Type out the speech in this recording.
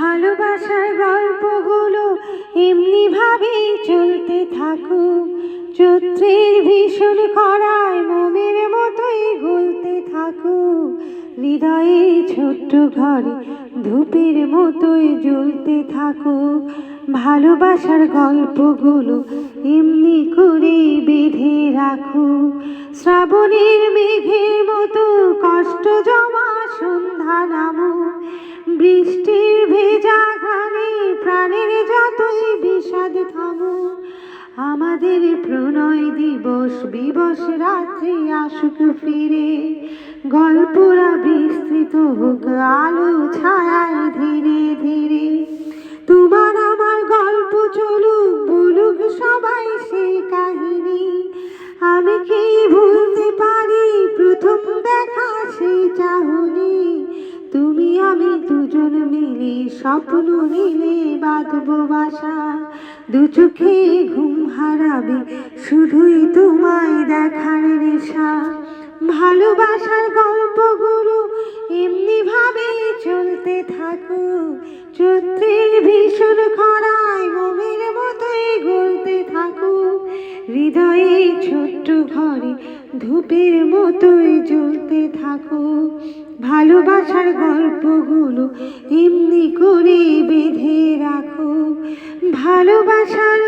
ভালোবাসার গল্পগুলো এমনি ভাবেই চলতে থাকুক। চৈত্রের ভীষণ খরায় মোমের মতোই গলতে থাকুক। হৃদয়ে ছোট্ট ঘরে ধূপের মতোই জ্বলতে থাকুক। ভালোবাসার গল্পগুলো এমনি করে বেঁধে রাখুক। শ্রাবণের মেঘের মতো কষ্ট জমা সন্ধ্যা নামুক। বৃষ্টির আমাদের প্রণয় দিবস বিবশ রাত্রি আসুক ফিরে। গল্পরা বিস্তৃত হোক, আলো ছায়ায় ধীরে ধীরে। তোমার আমার গল্প চলুক, বলুক সবাই সেই কাহিনী। আমি কি ভুলতে পারি? প্রথম দেখা সেই চাহনি। তুমি আমি দুজন মিলে, স্বপ্ন নিলে বাঁধবো বাসা। দু চোখে ঘুম হারাবে, শুধুই তোমায় দেখার নেশা। ভালোবাসার গল্পগুলো এমনি ভাবে চলতে থাকুক। চৈত্রের ভীষণ খরায় মোমের মতোই গলতে থাকুক। হৃদয়ে ছোট্ট ঘরে ধূপের মতোই জ্বলতে থাকুক। ভালোবাসার গল্পগুলো এমনি করে রাখো ভালোবাসার